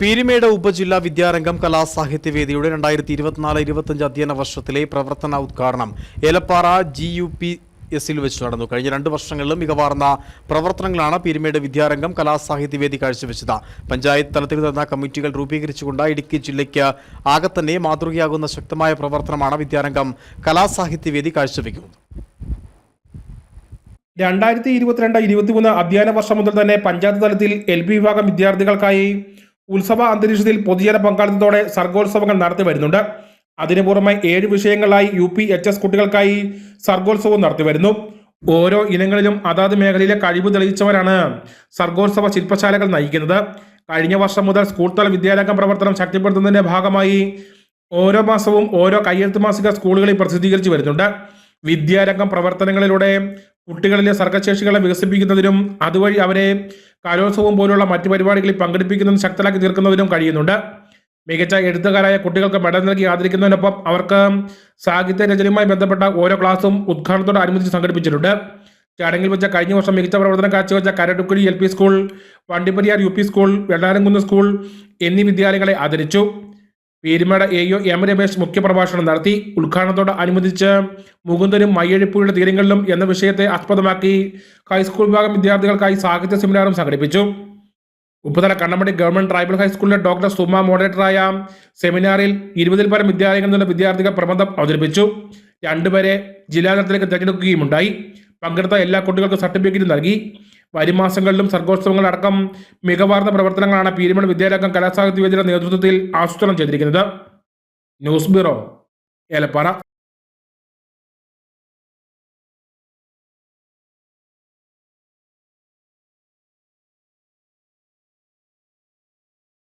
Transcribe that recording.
പീരുമേട് ഉപജില്ലാ വിദ്യാരംഗം കലാസാഹിത്യവേദിയുടെ രണ്ടായിരത്തി ഇരുപത്തിനാല് ഇരുപത്തഞ്ച് അധ്യയന വർഷത്തിലെ പ്രവർത്തന ഉദ്ഘാടനം ഏലപ്പാറ ജി യു പി എസിൽ വെച്ച് നടന്നു. കഴിഞ്ഞ രണ്ട് വർഷങ്ങളിലും മികവാർന്ന പ്രവർത്തനങ്ങളാണ് പീരുമേട് വിദ്യാരംഗം കലാസാഹിത്യവേദി കാഴ്ചവെച്ചത്. പഞ്ചായത്ത് തലത്തിൽ നടന്ന കമ്മിറ്റികൾ രൂപീകരിച്ചുകൊണ്ട് ഇടുക്കി ജില്ലയ്ക്ക് ആകെ തന്നെ മാതൃകയാകുന്ന ശക്തമായ പ്രവർത്തനമാണ് വിദ്യാരംഗം കലാസാഹിത്യവേദി കാഴ്ചവെക്കുന്നത്. രണ്ടായിരത്തി ഇരുപത്തിരണ്ട് ഇരുപത്തിമൂന്ന് അധ്യയന വർഷം മുതൽ തന്നെ പഞ്ചായത്ത് തലത്തിൽ എൽ പി വിഭാഗം വിദ്യാർത്ഥികൾക്കായി ഉത്സവ അന്തരീക്ഷത്തിൽ പൊതുജന പങ്കാളിത്തത്തോടെ സർഗോത്സവങ്ങൾ നടത്തി വരുന്നുണ്ട്. അതിനു പുറമെ ഏഴ് വിഷയങ്ങളായി യു പി എച്ച് എസ് കുട്ടികൾക്കായി സർഗോത്സവം നടത്തി വരുന്നു. ഓരോ ഇനങ്ങളിലും അതാത് മേഖലയിലെ കഴിവ് തെളിയിച്ചവരാണ് സർഗോത്സവ ശില്പശാലകൾ നയിക്കുന്നത്. കഴിഞ്ഞ വർഷം മുതൽ സ്കൂൾ തല വിദ്യാരംഗം പ്രവർത്തനം ശക്തിപ്പെടുത്തുന്നതിന്റെ ഭാഗമായി ഓരോ മാസവും ഓരോ കയ്യെഴുത്ത് മാസിക സ്കൂളുകളിൽ പ്രസിദ്ധീകരിച്ചു വരുന്നുണ്ട്. വിദ്യാരംഗം പ്രവർത്തനങ്ങളിലൂടെ കുട്ടികളിലെ സർഗശേഷികളെ വികസിപ്പിക്കുന്നതിനും അതുവഴി അവരെ കലോത്സവം പോലുള്ള മറ്റു പരിപാടികളിൽ പങ്കെടുപ്പിക്കുന്നതും ശക്തരാക്കി തീർക്കുന്നതിനും കഴിയുന്നുണ്ട്. മികച്ച എഴുത്തുകാരായ കുട്ടികൾക്ക് മെഡൽ നൽകി ആദരിക്കുന്നതിനൊപ്പം അവർക്ക് സാഹിത്യ രചനയുമായി ബന്ധപ്പെട്ട ഓരോ ക്ലാസും ഉദ്ഘാടനത്തോട് അനുബന്ധിച്ച് സംഘടിപ്പിച്ചിട്ടുണ്ട്. ചടങ്ങിൽ വെച്ച കഴിഞ്ഞ വർഷം മികച്ച പ്രവർത്തനം കാഴ്ചവെച്ച Karadukkuzhi L P school Vandiperiyar U P school Vellaramkunnu school എന്നീ വിദ്യാലയങ്ങളെ ആദരിച്ചു. Peerumedu A O M Ramesh മുഖ്യപ്രഭാഷണം നടത്തി. ഉദ്ഘാടനത്തോട് അനുബന്ധിച്ച് മുകുന്ദനും മയ്യഴിപ്പുഴയുടെ തീരങ്ങളിലും എന്ന വിഷയത്തെ ആസ്പദമാക്കി ഹൈസ്കൂൾ വിഭാഗം വിദ്യാർത്ഥികൾക്കായി സാഹിത്യ സെമിനാറും സംഘടിപ്പിച്ചു. ഉപ്പുതല കണ്ണമടി ഗവൺമെന്റ് ട്രൈബൽ ഹൈസ്കൂളിലെ ഡോക്ടർ സുമ മോഡറേറ്ററായ സെമിനാറിൽ ഇരുപതിൽ പരം വിദ്യാലയങ്ങളിൽ നിന്നുള്ള വിദ്യാർത്ഥികൾ പ്രബന്ധം അവതരിപ്പിച്ചു. രണ്ടുപേരെ ജില്ലാതലത്തിലേക്ക് തിരഞ്ഞെടുക്കുകയുമുണ്ടായി. പങ്കെടുത്ത എല്ലാ കുട്ടികൾക്കും സർട്ടിഫിക്കറ്റ് നൽകി. വരും മാസങ്ങളിലും സർഗോത്സവങ്ങളടക്കം മികവാർന്ന പ്രവർത്തനങ്ങളാണ് പീരുമൺ വിദ്യാലയം കലാസാഹിത്യ വേദിയുടെ നേതൃത്വത്തിൽ ആസൂത്രണം ചെയ്തിരിക്കുന്നത്. News bureau Elappara.